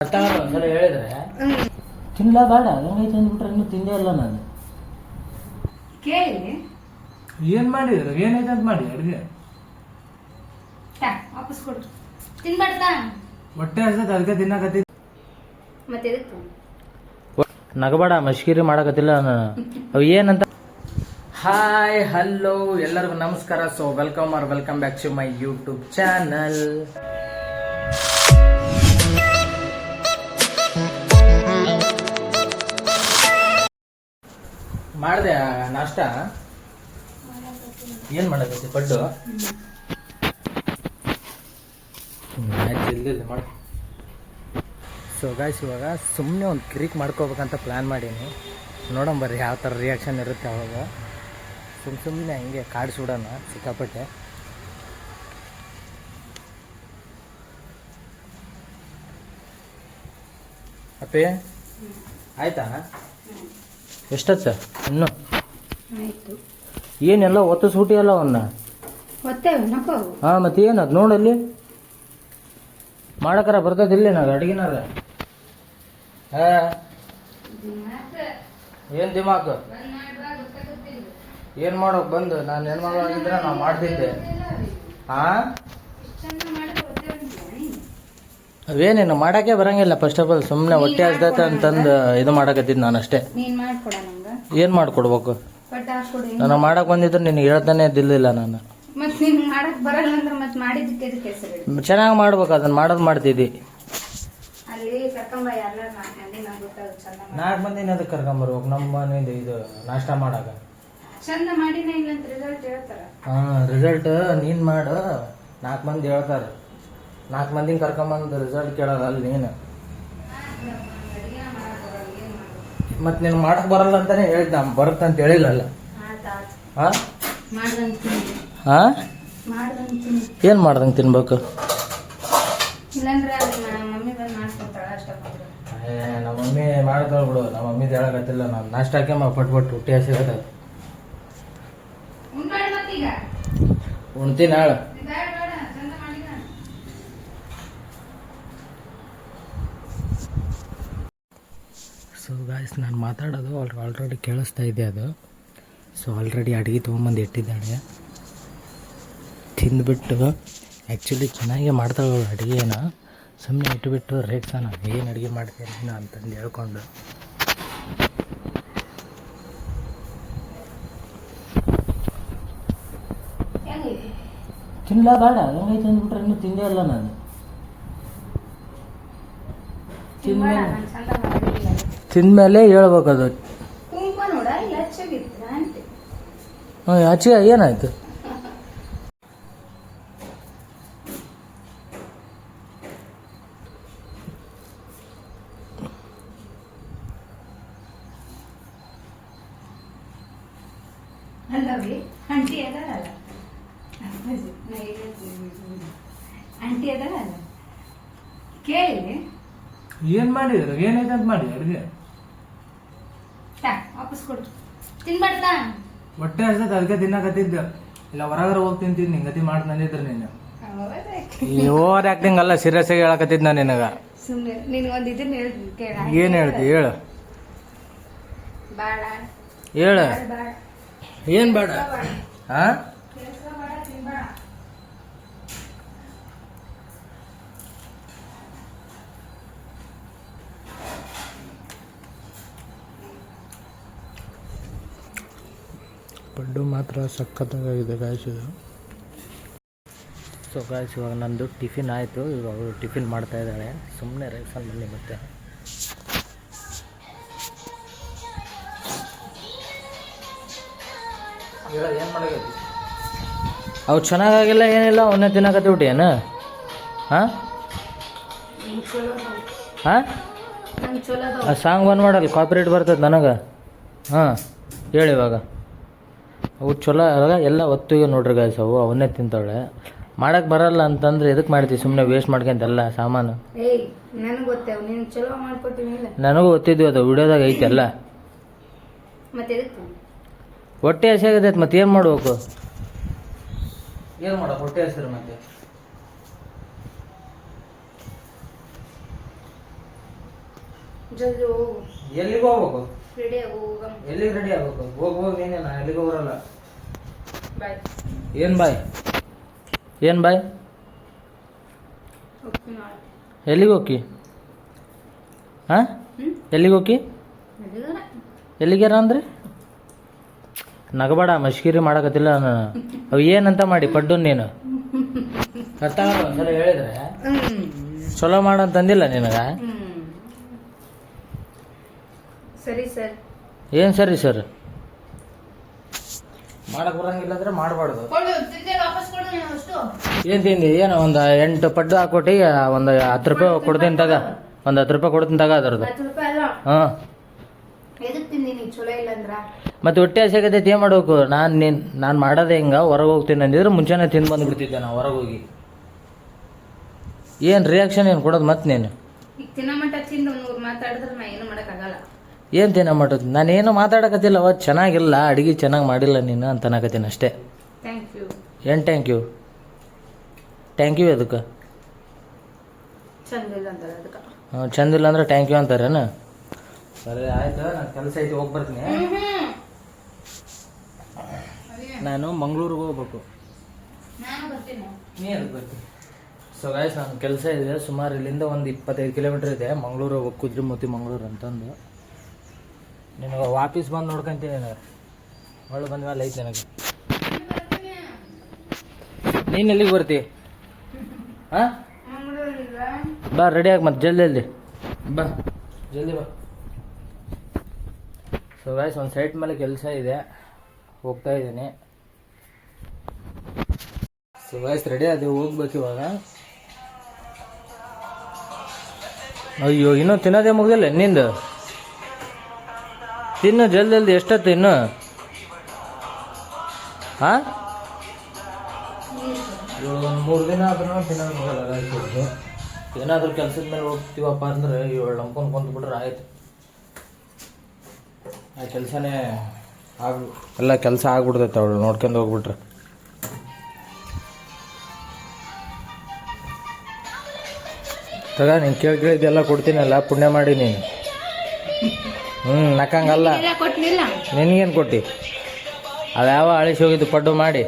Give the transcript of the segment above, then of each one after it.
ಹೇಳಿದ್ರೆ ತಿನ್ಲ ಬೇಡ ಹೆಂಗೈತೆ ಅಂದ್ಬಿಟ್ರೆ ಇನ್ನೂ ತಿಂದೇ ಇಲ್ಲ ನಾನು. ಕೇಳಿ. ಏನ್ ಮಾಡಿದ್ರು? ಏನೈತೆ ಅಂತ ಮಾಡಿ ಅಡ್ಗೆ. ತಾ, ವಾಪಸ್ ಕೊಡು. ತಿನ್ಬಾರ್ದಾ? ಹೊಟ್ಟೆ ಹಸ್ತೈತೆ ಅದಕ್ಕೆ ತಿನ್ನಕತ್ತಿ. ಮತ್ತೆ ಎದಕ್ಕೆ? ನಗಬೇಡ ಮಶ್ಕಿರಿ ಮಾಡಕತ್ತಿಲ್ಲ ನಾನು. ಅವು ಏನಂತ ಹಾಯ್ ಹಲೋ ಎಲ್ಲರಿಗೂ ನಮಸ್ಕಾರ. So welcome or welcome back to my YouTube channel ಮಾಡಿದೆ ನಾಷ್ಟ? ಏನು ಮಾಡಕತ್ತಿ ಪಡ್ಡು? ಇಲ್ದಿಲ್ಲ ಮಾಡು. ಸೊ ಗಾಯ್ಸ್ ಇವಾಗ ಸುಮ್ಮನೆ ಒಂದು ಕ್ರಿಕ್ ಮಾಡ್ಕೋಬೇಕಂತ ಪ್ಲ್ಯಾನ್ ಮಾಡೀನಿ. ನೋಡೋಣ ಬರ್ರಿ ಯಾವ ಥರ ರಿಯಾಕ್ಷನ್ ಇರುತ್ತೆ ಅವಾಗ. ಸುಮ್ಮ ಸುಮ್ಮನೆ ಹಂಗೆ ಕಾಡಿಸ್ಬಿಡೋಣ ಸಿಕ್ಕಾಪಟ್ಟೆ. ಅಪ್ಪೇ? ಆಯ್ತಾ? ಎಷ್ಟತ್ತ? ಇನ್ನು? ಆಯ್ತು. ಏನೆಲ್ಲ ಒತ್ತಿಸ್ಬಿಟ್ಟಿಯಲ್ಲ ಅವನ್ನ ಹೊತ್ತೇವೆ ನಕೋ ಹಾಂ ಮತ್ತೆ ಏನದು ನೋಡಲ್ಲಿ ಮಾಡಕರ ಬರ್ತದಿಲ್ಲ ನಾವು ಅಡುಗೆನಾರ. ಹಾಂ. ಏನು ದಿಮಾಕು? ಏನು ಮಾಡೋಕೆ ಬಂದು? ನಾನು ಏನ್ ಆಗಿದ್ರೆ ನಾವು ಮಾಡ್ತಿದ್ದೆ. ಹಾಂ? ಅವೇನೇನು ಮಾಡಕ್ಕೆ ಬರಂಗಿಲ್ಲ. ಫಸ್ಟ್ ಆಫ್ ಆಲ್ ಸುಮ್ಮನೆ ಹೊಟ್ಟೆ ಹಸ್ದೈತೆ ಅಂತಂದು ಇದು ಮಾಡಕತ್ತಿದ್ದು ನಾನು ಅಷ್ಟೇ. ಏನು ಮಾಡ್ಕೊಡ್ಬೇಕು? ನಾನು ಮಾಡಕ್ಕೆ ಬಂದಿದ್ರೆ ನಿನಗೆ ಹೇಳ್ತಾನೆ ಇದ್ದಿಲ್ಲ ನಾನು. ಚೆನ್ನಾಗಿ ಮಾಡ್ಬೇಕು ಅದನ್ನು ಮಾಡೋದು ಮಾಡ್ತಿದ್ದಿ. ನಾಲ್ಕು ಮಂದಿನ ಅದಕ್ಕೆ ಕರ್ಕೊಂಬರ್ಬೇಕು ನಮ್ಮ ಮನೇದು ಇದು ನಾಷ್ಟ ಮಾಡಾಕ ಹಾಂ ರಿಸಲ್ಟ್ ನೀನು ಮಾಡು ನಾಲ್ಕು ಮಂದಿ ಹೇಳ್ತಾರೆ. ನಾಲ್ಕು ಮಂದಿನ ಕರ್ಕೊಂಬಂದು ರಿಸಲ್ಟ್ ಕೇಳಲ್ಲ ಅಲ್ಲಿ ನೀನು. ಮತ್ತು ನೀನು ಮಾಡಕ್ಕೆ ಬರಲ್ಲ ಅಂತಾನೆ ಹೇಳಿದ್ ನಾನು ಬರುತ್ತೆ ಅಂತ ಹೇಳಿಲ್ಲಲ್ಲ ಹಾಂ ಹಾಂ ಏನು ಮಾಡ್ದಂಗೆ ತಿನ್ಬೇಕು? ನಮ್ಮ ಮಮ್ಮಿ ಮಮ್ಮಿ ಮಾಡ್ತಾಳೆ ಬಿಡು ನಮ್ಮ ಮಮ್ಮಿದು ಹೇಳಕತ್ತಿಲ್ಲ ನಾನು. ನಾಷ್ಟಕ್ಕೆ ಪಟ್ ಪಟ್ ಹುಟ್ಟಿ ಹಸಿಗತ್ತೆ ಉಣ್ತೀನಿ ನಾಳೆ ಬೇಡ ಬೇಡ ಚಂದ ಮಾಡಿದ ಸೊ ಗಾಯ್ಸ್ ನಾನು ಮಾತಾಡೋದು ಅವ್ರು ಆಲ್ರೆಡಿ ಕೇಳಿಸ್ತಾ ಇದೆ ಅದು. ಸೊ ಆಲ್ರೆಡಿ ಅಡುಗೆ ತೊಗೊಂಬಂದು ಇಟ್ಟಿದ್ದಾಳೆ ತಿಂದುಬಿಟ್ಟು ಆ್ಯಕ್ಚುಲಿ ಚೆನ್ನಾಗೇ ಮಾಡ್ತಾಳೆ ಅವಳು ಅಡುಗೆನ. ಸುಮ್ಮನೆ ಇಟ್ಬಿಟ್ಟು ನಾನು ಏನು ಅಡುಗೆ ಮಾಡ್ತೀನಿ ಅಂತಂದು ಹೇಳ್ಕೊಂಡು. ತಿನ್ಲ ಬೇಡ, ಹೆಂಗೈತೆ ಅಂದ್ಬಿಟ್ರೆ ಇನ್ನೂ ತಿಂದೇ ಇಲ್ಲ ನಾನು. ಮಾಡಿಲ್ಲ ತಿಂದಮೇಲೆ ಹೇಳ್ಬೇಕದು. ಹ್ಞೂ ಆಚೆ ಏನಾಯ್ತು? ಆಂಟಿ ಕೇಳಿ ಏನ್ ಮಾಡಿದ್ರು? ಏನಾಯ್ತು ಅಂತ ಮಾಡಿ ಅಡ್ಗೆ? ವಾಪಸ್ ಕೊಡು. ತಿನ್ಬಾರ್ದಾ? ಹೊಟ್ಟೆ ಹಸ್ತೈತೆ ಅದಕ್ಕೆ ತಿನ್ನಕತ್ತಿದ್ದ. ಇಲ್ಲ ಹೊರಗರ ಹೋಗಿ ತಿಂತೀನಿ ನಿಂಗತಿ ಮಾಡಿ ನಂದಿದ್ರು ನೀನು. ಓವರ್ ಆಕ್ಟಿಂಗ್ ಅಲ್ಲ ಸೀರಿಯಸ್ ಆಗಿ ಹೇಳಕತ್ತಿದ್ದ ನಾನು ನಿನಗ. ಸುಮ್ಮನೆ ನೀನು ಒಂದು ಇದನ್ನ ಹೇಳ್ತೀನಿ ಕೇಳ. ಏನು ಹೇಳ್ತಿ ಹೇಳು. ಬೇಡ ಹೇಳು. ಏನು ಬೇಡ ಹಾಂ ಪಡ್ಡು ಮಾತ್ರ ಸಖತ್ತಾಗಿದೆ ಗಾಯ್ಸ್ ಇದು. ಸೊ ಗಾಯಸ್ ಇವಾಗ ನಂದು ಟಿಫಿನ್ ಆಯಿತು. ಇವಾಗ ಅವಳು ಟಿಫಿನ್ ಮಾಡ್ತಾ ಇದ್ದಾಳೆ ಸುಮ್ಮನೆ ರೇಗ್ಸನ್ ಬನ್ನಿ ಮತ್ತೆ. ಏನು ಅವು ಚೆನ್ನಾಗಾಗಿಲ್ಲ ಏನಿಲ್ಲ ಒಂದೇ ತಿನ್ನಕತ್ತಿ ಕತೆ ಹಾಂ? ನಂಗೆ ಚಲೋ ಹಾಂ ಆ ಸಾಂಗ್ ಬಂದ್ ಮಾಡಲ್ಲ ಕಾಪಿರೇಟ್ ಬರ್ತದೆ ನನಗೆ. ಹಾಂ ಹೇಳಿ ಇವಾಗ. ಅವು ಚಲೋ ಅವಾಗ ಎಲ್ಲ ಒತ್ತಿಗೆ ನೋಡ್ರಿ ಗಾಯ್ಸ್ ಅವು ಅವನ್ನೇ ತಿಂತಾಳೆ ಮಾಡಕ್ಕೆ ಬರಲ್ಲ ಅಂತಂದ್ರೆ ಎದಕ್ಕೆ ಮಾಡ್ತೀವಿ ಸುಮ್ಮನೆ ವೇಸ್ಟ್ ಮಾಡ್ಕೊಂತೆಲ್ಲ ಸಾಮಾನು. ಏಯ್ ನನಗೆ ಗೊತ್ತಿದ್ವಿ ಅದು ವಿಡಿಯೋದಾಗ ಐತೆಲ್ಲ. ಹೊಟ್ಟೆ ಹಸಿಯಾಗತೈತೆ ಮತ್ತೆ ಏನು ಮಾಡ್ಬೇಕು? ಏನು ಮಾಡೋ ಹೊಟ್ಟೆ ಹಸಿರು ಮತ್ತೆ? ಎಲ್ಲಿಗೆ ಹೋಗ್ಬೇಕು? ರೆಡಿ ಆಗು ಹೋಗಮ್ ಎಲ್ಲಿಗೆ ರೆಡಿ ಆಗ್ಬೇಕು? ಹೋಗಿ ಹೋಗಿ ಎಲ್ಲಿಗೆ ಹೋಗಲ್ಲ ಬಾಯ್ ಏನು ಬಾಯ್? ಏನು ಬಾಯ್? ಹೋಗ್ತೀನಿ ನಾಳೆ. ಎಲ್ಲಿಗೆ ಹೋಗಿ ಹಾಂ? ಎಲ್ಲಿಗೆ ಹೋಗಿ ಎಲ್ಲಿಗಾರ ಎಲ್ಲಿಗ್ಯಾರ ಅಂದ್ರೆ? ನಗಬೇಡ ಮಶ್ಕಿರಿ ಮಾಡಕತ್ತಿಲ್ಲ ನಾನು. ಅವು ಏನಂತ ಮಾಡಿ ಪಡ್ಡು ನೀನು. ಅರ್ಥ ಆಗಲ್ಲ ಒಂದ್ಸಲ ಹೇಳಿದ್ರೆ. ಚಲೋ ಮಾಡಂತಂದಿಲ್ಲ ನಿನಗ? ಸರಿ ಸರ್. ಏನು ಸರಿ ಸರ್? ಮಾಡಕ್ ಬರಂಗಿಲ್ಲ ಅಂದ್ರೆ ಮಾಡಬಾರ್ದು. ಕೊಡು ತಿಂದೆ ವಾಪಸ್ ಕೊಡು ನೀನು ಅಷ್ಟು. ಏನು ತಿಂದಿ? ಏನು ಒಂದು ಎಂಟು ಪಡ್ಡು ಹಾಕೊಟ್ಟಿ ಒಂದು ಹತ್ತು ರೂಪಾಯಿ ಕೊಡ್ತೀನಿ ತಗ. ಒಂದು ಹತ್ತು ರೂಪಾಯಿ ಕೊಡ್ತೀನಿ ತಗ ಅದ್ರದ್ದು. ಹಾಂ. ಎದಕ್ ತಿಂದೀನಿ ಚಲೋ ಇಲ್ಲ ಅಂದ್ರ? ಮತ್ತೆ ಹೊಟ್ಟೆ ಹಸಿಯಾಗತೈತಿ ಏನು ಮಾಡ್ಬೇಕು? ನಾನು ನೀನು ನಾನು ಮಾಡೋದೇ ಹಿಂಗೆ? ಹೊರಗೆ ಹೋಗ್ತೀನಿ ಅಂದಿದ್ರೆ ಮುಂಚೆನೇ ತಿಂದು ಬಿಡ್ತಿದ್ದೆ ನಾನು ಹೊರಗೆ ಹೋಗಿ. ಏನು ರಿಯಾಕ್ಷನ್ ಏನು ಕೊಡೋದು ಮತ್ತೆ ನೀನು? ಈಗ ತಿನ್ನ ಮಟ್ಟ ತಿಂದು ನೂರು ಮಾತಾಡಿದ್ರೆ ನಾ ಏನು ಮಾಡಕ್ಕಾಗಲ್ಲ ಏನು ತಿನ್ನ ಮಾಡೋದು? ನಾನೇನು ಮಾತಾಡಕತ್ತಿಲ್ಲ ಅವತ್ತು ಚೆನ್ನಾಗಿಲ್ಲ ಅಡುಗೆ ಚೆನ್ನಾಗಿ ಮಾಡಿಲ್ಲ ನೀನು ಅಂತ ಅನ್ನಕತ್ತೀನಿ ಅಷ್ಟೇ. ಥ್ಯಾಂಕ್ ಯು ಏನು ಟ್ಯಾಂಕ್ ಯು ಟ್ಯಾಂಕ್ ಯು ಅದಕ್ಕೆ. ಹ್ಞೂ ಚಂದಿಲ್ಲ ಅಂದ್ರೆ ಟ್ಯಾಂಕ್ ಯು ಅಂತಾರೇನು? ಸರಿ ಆಯಿತು ನಾನು ಕೆಲಸ ಐತಿ ಹೋಗಿ ಬರ್ತೀನಿ. ನಾನು ಮಂಗಳೂರಿಗೆ ಹೋಗ್ಬೇಕು. ನೀ ಅದಕ್ಕೆ ಬರ್ತೀನಿ ಸೊ ಗಾಯ್ಸ್ ನಾನು ಕೆಲಸ ಇದೆ ಸುಮಾರು ಇಲ್ಲಿಂದ ಒಂದು ಇಪ್ಪತ್ತೈದು ಕಿಲೋಮೀಟ್ರ್ ಇದೆ ಮಂಗಳೂರು ಹೋಗ್ಬೇಕು ಕುದ್ರಿಮೂತಿ ಮಂಗಳೂರು ಅಂತಂದು. ನಿನಗೆ ವಾಪಸ್ ಬಂದು ನೋಡ್ಕೊಂತೀನಿ ನಾನು ಒಳ್ಳೆ ಬಂದ ಮೇಲೆ ಐತೆ ನನಗೆ. ನೀನು ಎಲ್ಲಿಗೆ ಬರ್ತಿ? ಬಾ ರೆಡಿ ಆಗಿ ಮತ್ತೆ ಜಲ್ದಿ ಜಲ್ದಿ. ಬಾ ಜಲ್ದಿ ಬಾ. ಸೊ ಗಾಯ್ಸ್ ಒಂದು ಸೈಟ್ ಮೇಲೆ ಕೆಲಸ ಇದೆ. ಹೋಗ್ತಾ ಇದ್ದೀನಿ. ಸೊ ಗಾಯ್ಸ್ ರೆಡಿ ಅದೇ ಹೋಗ್ಬೇಕು ಇವಾಗ. ಅಯ್ಯೋ, ಇನ್ನೂ ತಿನ್ನೋದೇ ಮುಗ್ದಿಲ್ಲ ನಿಂದು? ತಿನ್ನು ಜಲ್ದಿ ಜಲ್ದಿ ಎಷ್ಟೊತ್ತು ಇನ್ನು ಹಾಂ? ಮೂರು ದಿನ ಆದ್ರೂ ತಿನ್ನೋದು ಏನಾದರೂ. ಕೆಲಸದ ಮೇಲೆ ಹೋಗ್ತೀವಪ್ಪ ಅಂದ್ರೆ ಏಳು ನಂಬ್ಕೊಂಡು ಕುಂತ್ಬಿಟ್ರೆ ಆಯ್ತು. ಆ ಕೆಲಸನೇ ಆಗ ಎಲ್ಲ ಕೆಲಸ ಆಗ್ಬಿಡ್ತೈತೆ ಅವಳು ನೋಡ್ಕೊಂಡು ಹೋಗ್ಬಿಟ್ರೆ. ತಗ ನೀನು ಕೇಳಿ ಕೇಳಿದ್ದೆಲ್ಲ ಕೊಡ್ತೀನಲ್ಲ ಪುಣ್ಯ ಮಾಡಿ ನೀನು. ಹ್ಞೂ ನಕ್ಕಂಗಲ್ಲ. ನಿನಗೇನು ಕೊಟ್ಟು? ಅದ್ಯಾವ ಅಳಿಸಿ ಹೋಗಿದ್ದು ಪಡ್ಡು ಮಾಡಿ.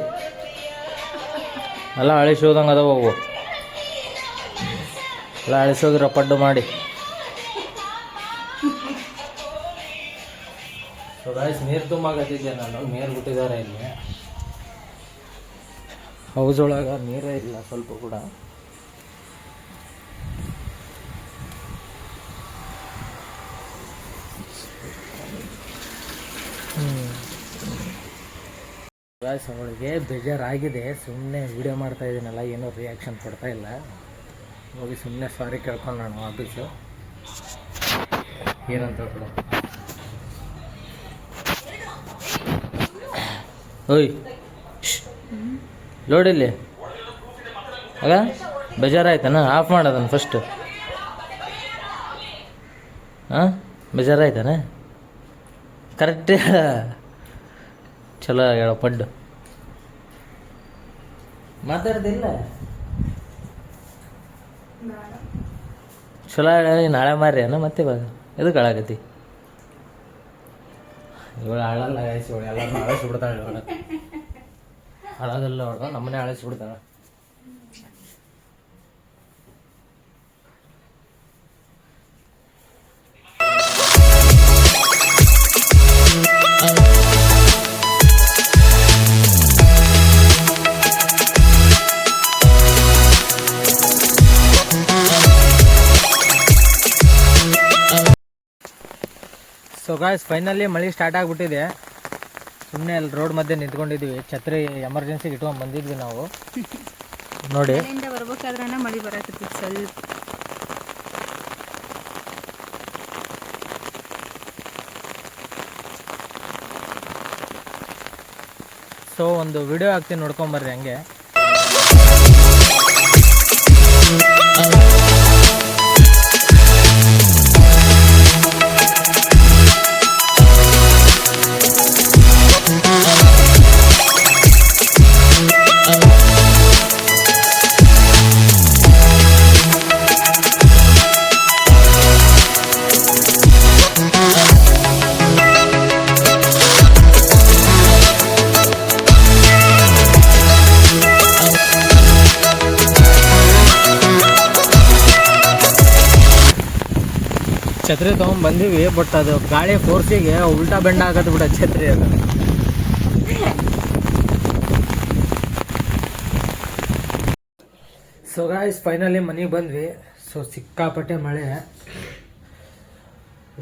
ಎಲ್ಲ ಅಳಿಸಿ ಹೋದಂಗೆ ಅದ ಹೋಗು ಎಲ್ಲ ಅಳಿಸಿ ಹೋಗಿರೋ ಪಡ್ಡು ಮಾಡಿ. ನೀರು ತುಂಬಾಕತ್ತಿದ್ದೆ ನಾನು. ನೀರು ಬಿಟ್ಟಿದ್ದಾರೆ ಇಲ್ಲಿ. ಹೌಸ್ ಒಳಗೆ ನೀರೇ ಇಲ್ಲ ಸ್ವಲ್ಪ ಕೂಡ. ಗಾಯ್ಸ್ ಅವಳಿಗೆ ಬೇಜಾರಾಗಿದೆ. ಸುಮ್ಮನೆ ವೀಡಿಯೋ ಮಾಡ್ತಾ ಇದ್ದೀನಲ್ಲ ಏನೂ ರಿಯಾಕ್ಷನ್ ಕೊಡ್ತಾ ಇಲ್ಲ. ಹೋಗಿ ಸುಮ್ಮನೆ ಸಾರಿ ಕೇಳ್ಕೊಂಡು ನಾನು ಆಫೀಸು ಏನಂತ ಕೂಡ ಓಯ್ ನೋಡಿಲ್ಲಿ ಆಗ ಬೇಜಾರಾಯ್ತಾನ? ಆಫ್ ಮಾಡೋದನ್ನು ಫಸ್ಟು ಹಾಂ ಬೇಜಾರಾಯ್ತಾನೆ? ಕರೆಕ್ಟ್ ಚಲೋ ಹೇಳ, ಪಡ್ಡು. ಮಾತಾಡ್ದಿಲ್ಲ? ಚಲೋ ಹೇಳಿ ನಾಳೆ ಮಾರಿ ಅನ್ನ ಮತ್ತೆ ಇವಾಗ? ಎದಕ್ಕೆ ಹಾಳಾಗತಿ? ಇವಳು ಹಾಳಲ್ಲ ಇವಳು ಎಲ್ಲ ಅಳಿಸ್ಬಿಡ್ತಾಳೆ ಇವಳು. ಹಾಳಾಗಲ್ಲ ಅವಳು ನಮ್ಮನೆ ಅಳಿಸ್ಬಿಡ್ತಾಳೆ ಸೊ ಗಾಯ್ಸ್ ಫೈನಲಿ ಮಳೆ ಸ್ಟಾರ್ಟ್ ಆಗಿಬಿಟ್ಟಿದೆ. ಸುಮ್ಮನೆ ಅಲ್ಲಿ ರೋಡ್ ಮಧ್ಯೆ ನಿಂತ್ಕೊಂಡಿದ್ವಿ. ಛತ್ರಿ ಎಮರ್ಜೆನ್ಸಿಗೆ ಇಟ್ಕೊಂಡು ಬಂದಿದ್ವಿ ನಾವು. ನೋಡಿ. ಬರ್ಬೇಕಾದ್ರೆ ಮಳೆ ಬರಕತ್ತಿ ಸ್ವಲ್ಪ. ಸೊ ಒಂದು ವಿಡಿಯೋ ಹಾಕ್ತೀನಿ ನೋಡ್ಕೊಂಬರ್ರಿ ಹಂಗೆ. ಛತ್ರಿ ತೊಗೊಂಡ್ ಬಂದೀವಿ ಬಟ್ ಅದು ಗಾಳಿ ಫೋರ್ಸಿಗೆ ಉಲ್ಟಾ ಬೆಂಡ ಆಗತ್ತೆ ಬಿಡ ಛತ್ರಿ ಅದು. ಸೊ ಗಾಯ್ಸ್ ಫೈನಲಿ ಮನೆಗೆ ಬಂದ್ವಿ. ಸೊ ಸಿಕ್ಕಾಪಟ್ಟೆ ಮಳೆ.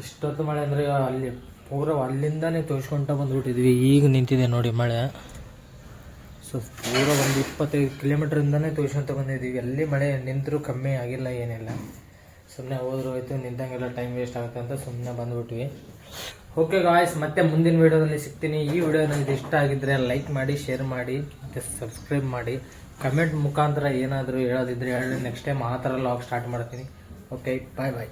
ಇಷ್ಟೊತ್ತು ಮಳೆ ಅಂದರೆ ಅಲ್ಲಿ ಪೂರ ಅಲ್ಲಿಂದಾನೇ ತೋರಿಸ್ಕೊಂತ ಬಂದ್ಬಿಟ್ಟಿದ್ವಿ. ಈಗ ನಿಂತಿದೆ ನೋಡಿ ಮಳೆ. ಸೊ ಪೂರ ಒಂದು ಇಪ್ಪತ್ತೈದು ಕಿಲೋಮೀಟ್ರಿಂದನೇ ತೋರಿಸ್ಕೊಂತ ಬಂದಿದ್ದೀವಿ. ಅಲ್ಲಿ ಮಳೆ ನಿಂತರೂ ಕಮ್ಮಿ ಆಗಿಲ್ಲ, ಏನಿಲ್ಲ. ಸುಮ್ಮನೆ ಹೋದ್ರು ಹೋಯ್ತು, ನಿಂತಂಗೆಲ್ಲ ಟೈಮ್ ವೇಸ್ಟ್ ಆಗುತ್ತೆ ಅಂತ ಸುಮ್ಮನೆ ಬಂದ್ಬಿಟ್ವಿ. ಓಕೆ ಗಾಯ್ಸ್ ಮತ್ತೆ ಮುಂದಿನ ವೀಡಿಯೋದಲ್ಲಿ ಸಿಗ್ತೀನಿ. ಈ ವಿಡಿಯೋ ನನಗೆ ಇಷ್ಟ ಆಗಿದ್ರೆ ಲೈಕ್ ಮಾಡಿ ಶೇರ್ ಮಾಡಿ, ಮತ್ತು ಸಬ್ಸ್ಕ್ರೈಬ್ ಮಾಡಿ. ಕಮೆಂಟ್ ಮುಖಾಂತರ ಏನಾದರೂ ಹೇಳೋದಿದ್ರೆ ಹೇಳಿ. ನೆಕ್ಸ್ಟ್ ಟೈಮ್ ಆ ಥರ ಲಾಗ್ ಸ್ಟಾರ್ಟ್ ಮಾಡ್ತೀನಿ. Okay bye bye